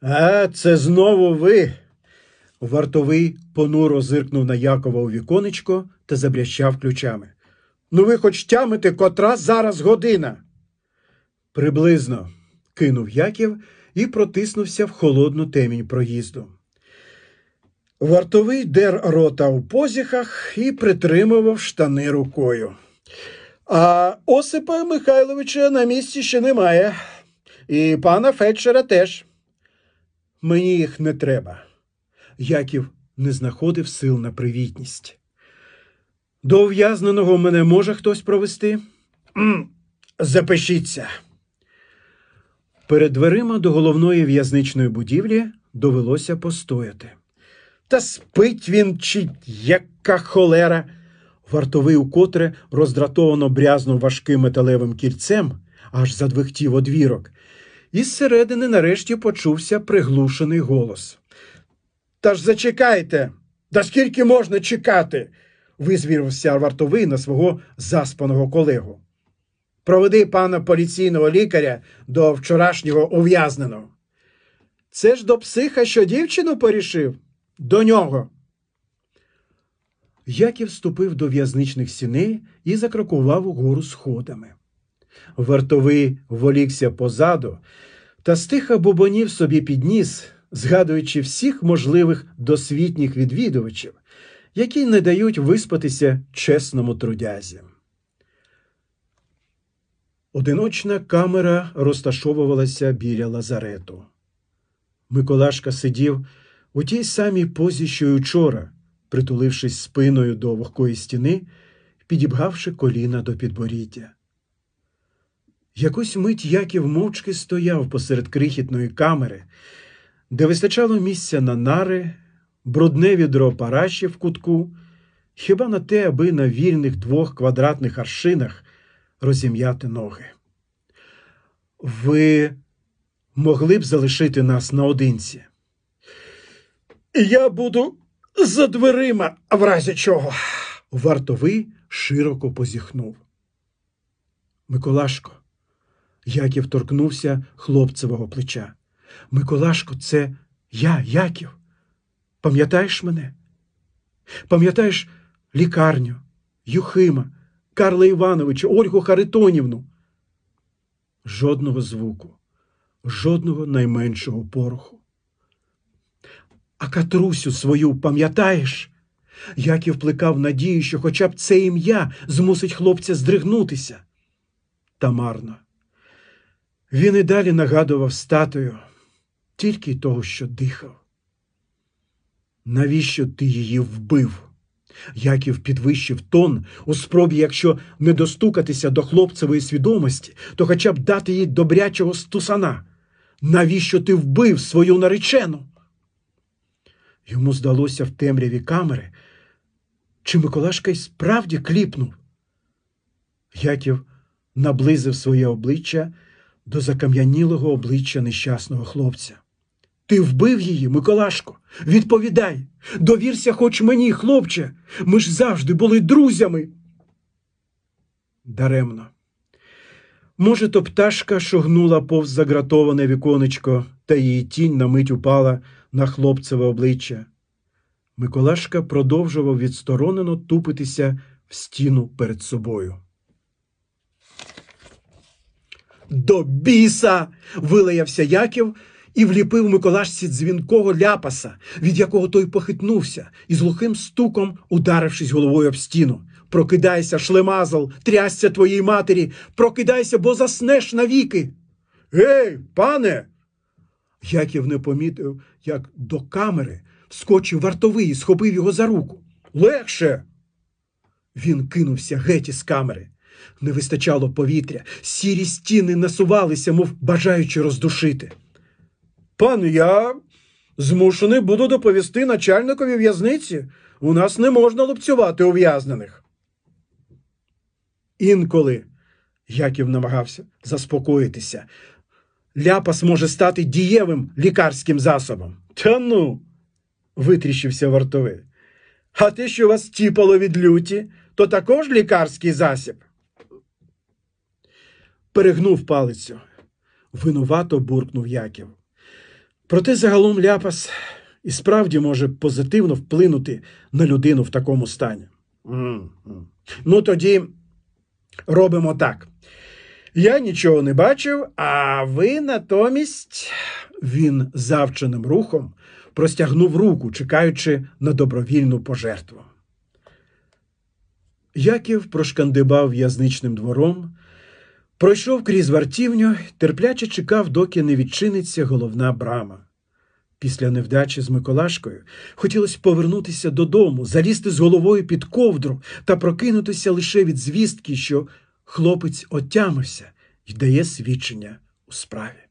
А, це знову ви. Вартовий понуро зиркнув на Якова у віконечко та забрящав ключами. Ну, ви хоч тямите, котра зараз година. Приблизно, кинув Яків і протиснувся в холодну темінь проїзду. Вартовий дер рота у позіхах і притримував штани рукою. А Осипа Михайловича на місці ще немає. І пана фельдшера теж. Мені їх не треба. Яків не знаходив сил на привітність. До ув'язненого мене може хтось провести? Запишіться. Перед дверима до головної в'язничної будівлі довелося постояти. Та спить він чи яка холера. Вартовий укотре роздратовано брязнув важким металевим кільцем, аж задвихтів одвірок, і зсередини нарешті почувся приглушений голос. Та ж зачекайте, да скільки можна чекати? визвірився вартовий на свого заспаного колегу. Проведи пана поліційного лікаря до вчорашнього ув'язненого. Це ж до психа, що дівчину порішив? До нього. Яків вступив до в'язничних сіней і закрокував угору сходами. Вартовий волікся позаду та стиха бубонів собі підніс, згадуючи всіх можливих досвітніх відвідувачів, які не дають виспатися чесному трудязі. Одиночна камера розташовувалася біля лазарету. Миколашка сидів у тій самій позі, що й учора, притулившись спиною до вогкої стіни, підібгавши коліна до підборіддя. Якусь мить Яків мовчки стояв посеред крихітної камери, де вистачало місця на нари, брудне відро параші в кутку, хіба на те, аби на вільних двох квадратних аршинах розім'яти ноги. Ви могли б залишити нас наодинці? Я буду за дверима, в разі чого. Вартовий широко позіхнув. Миколашко, Яків торкнувся хлопцевого плеча. Миколашко, це я, Яків. Пам'ятаєш мене? Пам'ятаєш лікарню, Юхима, Карла Івановича, Ольгу Харитонівну? Жодного звуку, жодного найменшого пороху. А Катрусю свою пам'ятаєш? Яків плекав надію, що хоча б це ім'я змусить хлопця здригнутися. Та марно. Він і далі нагадував статую, тільки того, що дихав. Навіщо ти її вбив? Яків підвищив тон у спробі, якщо не достукатися до хлопцевої свідомості, то хоча б дати їй добрячого стусана. Навіщо ти вбив свою наречену? Йому здалося в темряві камери, чи Миколашка й справді кліпнув. Яків наблизив своє обличчя до закам'янілого обличчя нещасного хлопця. Ти вбив її, Миколашко. Відповідай, довірся хоч мені, хлопче. Ми ж завжди були друзями. Даремно. Може, то пташка шогнула повз загратоване віконечко, та її тінь на мить упала на хлопцеве обличчя. Миколашка продовжував відсторонено тупитися в стіну перед собою. До біса. вилаявся Яків і вліпив Миколашці дзвінкого ляпаса, від якого той похитнувся, і з глухим стуком, ударившись головою об стіну. Прокидайся, шлемазл, трясся твоїй матері, прокидайся, бо заснеш навіки. Гей, пане. Яків не помітив, як до камери вскочив вартовий і схопив його за руку. Легше. Він кинувся геть із камери. Не вистачало повітря, сірі стіни насувалися, мов бажаючи роздушити. Пане, я змушений буду доповісти начальникові в'язниці. У нас не можна лупцювати ув'язнених. Інколи Яків намагався заспокоїтися. Ляпас може стати дієвим лікарським засобом. Та ну, витріщився вартовий. А те, що вас тіпало від люті, то також лікарський засіб. Перегнув палицю. Винувато буркнув Яків. Проте загалом ляпас і справді може позитивно вплинути на людину в такому стані. М, м. Ну тоді робимо так. Я нічого не бачив, а ви натомість він завченим рухом простягнув руку, чекаючи на добровільну пожертву. Яків прошкандибав в'язничним двором, пройшов крізь вартівню, терпляче чекав, доки не відчиниться головна брама. Після невдачі з Миколашкою хотілося повернутися додому, залізти з головою під ковдру та прокинутися лише від звістки, що хлопець отямився і дає свідчення у справі.